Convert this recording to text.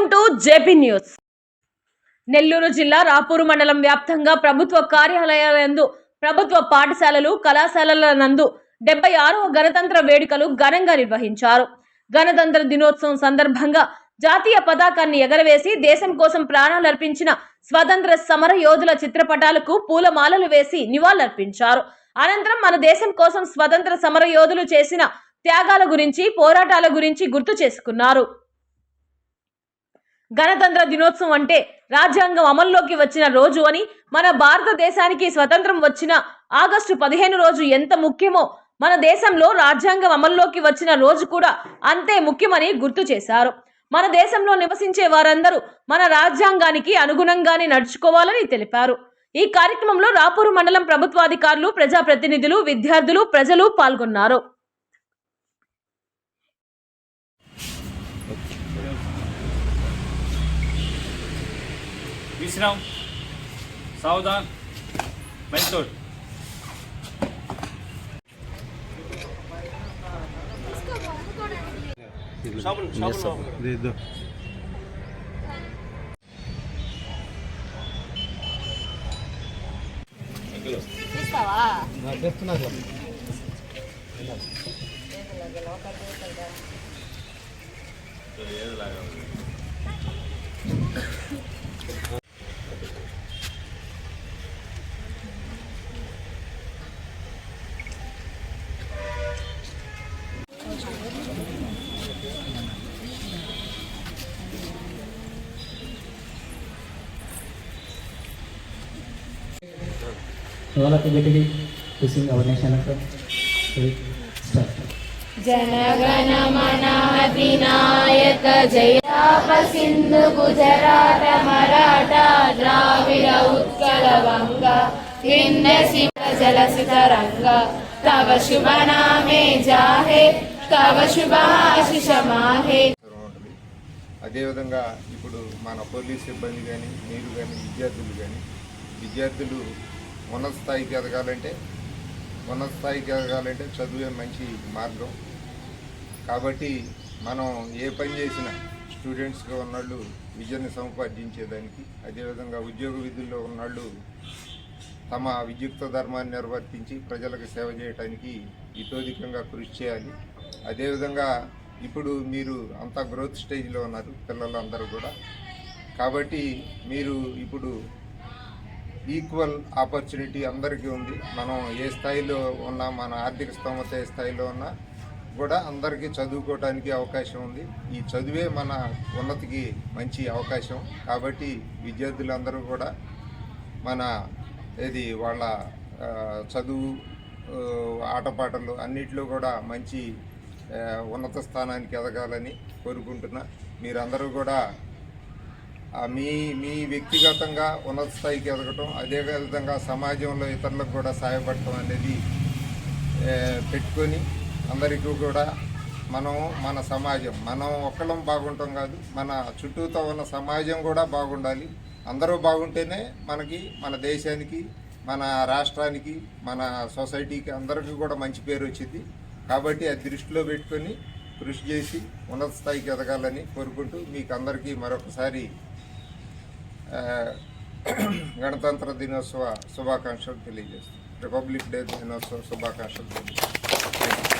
Welcome to JP news. Nellore జిల్లా రాపూరు మండలం వ్యాప్తంగా ప్రభుత్వ కార్యాలయాలందు ప్రభుత్వ పాఠశాలలు కళాశాలల నందు డెబ్బై ఆరవ గణతంత్ర వేడుకలు ఘనంగా నిర్వహించారు. గణతంత్ర దినోత్సవం సందర్భంగా జాతీయ పతాకాన్ని ఎగరవేసి దేశం కోసం ప్రాణాలర్పించిన స్వతంత్ర సమర యోధుల చిత్రపటాలకు పూలమాలలు వేసి నివాళులర్పించారు. అనంతరం మన దేశం కోసం స్వతంత్ర సమర యోధులు చేసిన త్యాగాల గురించి పోరాటాల గురించి గుర్తు చేసుకున్నారు. గణతంత్ర దినోత్సవం అంటే రాజ్యాంగం అమల్లోకి వచ్చిన రోజు అని మన భారతదేశానికి స్వతంత్రం వచ్చిన ఆగస్టు పదిహేను రోజు ఎంత ముఖ్యమో మన దేశంలో రాజ్యాంగం అమల్లోకి వచ్చిన రోజు కూడా అంతే ముఖ్యమని గుర్తు చేశారు. మన దేశంలో నివసించే వారందరూ మన రాజ్యాంగానికి అనుగుణంగానే నడుచుకోవాలని తెలిపారు. ఈ కార్యక్రమంలో రాపూరు మండలం ప్రభుత్వాధికారులు ప్రజాప్రతినిధులు విద్యార్థులు ప్రజలు పాల్గొన్నారు. విశ్రామ్ సావధాన్ మైసూర్. చెప్తున్నా all of Sindhu using our national anthem. Start. जनगण मनाधिनायक जयापसिन्धु गुजरात मराठा द्राविड उत्कलवङ्ग विन्यसिव जलसितरङ्ग तव जाहे అదేవిధంగా ఇప్పుడు మన పోలీస్ సిబ్బంది కానీ మీరు కానీ విద్యార్థులు కానీ విద్యార్థులు ఉన్నత స్థాయికి ఎదగాలంటే ఉన్నత స్థాయికి ఎదగాలంటే చదువే మంచి మార్గం. కాబట్టి మనం ఏ పని చేసినా స్టూడెంట్స్గా ఉన్నళ్ళు విద్యను సముపార్జించేదానికి అదేవిధంగా ఉద్యోగ విధుల్లో ఉన్నాళ్ళు తమ విద్యుక్త ధర్మాన్ని నిర్వర్తించి ప్రజలకు సేవ చేయడానికి ఇతోధికంగా కృషి చేయాలి. అదేవిధంగా ఇప్పుడు మీరు అంతా గ్రోత్ స్టేజ్లో ఉన్నారు పిల్లలందరూ కూడా. కాబట్టి మీరు ఇప్పుడు ఈక్వల్ ఆపర్చునిటీ అందరికీ ఉంది. మనం ఏ స్థాయిలో ఉన్నా మన ఆర్థిక స్తోమత ఏ స్థాయిలో ఉన్నా కూడా అందరికీ చదువుకోవడానికి అవకాశం ఉంది. ఈ చదువే మన ఉన్నతికి మంచి అవకాశం. కాబట్టి విద్యార్థులందరూ కూడా మన ఇది వాళ్ళ చదువు ఆటపాటలు అన్నిట్లో కూడా మంచి ఉన్నత స్థానానికి ఎదగాలని కోరుకుంటున్నా. మీరందరూ కూడా మీ మీ వ్యక్తిగతంగా ఉన్నత స్థాయికి ఎదగటం అదే విధంగా సమాజంలో ఇతరులకు కూడా సహాయపడటం అనేది పెట్టుకొని అందరికీ కూడా మనం మన సమాజం మనం ఒక్కళ్ళం బాగుంటాం కాదు మన చుట్టూతో ఉన్న సమాజం కూడా బాగుండాలి. అందరూ బాగుంటేనే మనకి మన దేశానికి మన రాష్ట్రానికి మన సొసైటీకి అందరికీ కూడా మంచి పేరు వచ్చింది. కాబట్టి అది దృష్టిలో పెట్టుకొని కృషి చేసి ఉన్నత స్థాయికి ఎదగాలని కోరుకుంటూ మీకు అందరికీ మరొకసారి గణతంత్ర దినోత్సవ శుభాకాంక్షలు తెలియజేస్తాను రిపబ్లిక్ డే దినోత్సవ శుభాకాంక్షలు తెలియజేస్తాను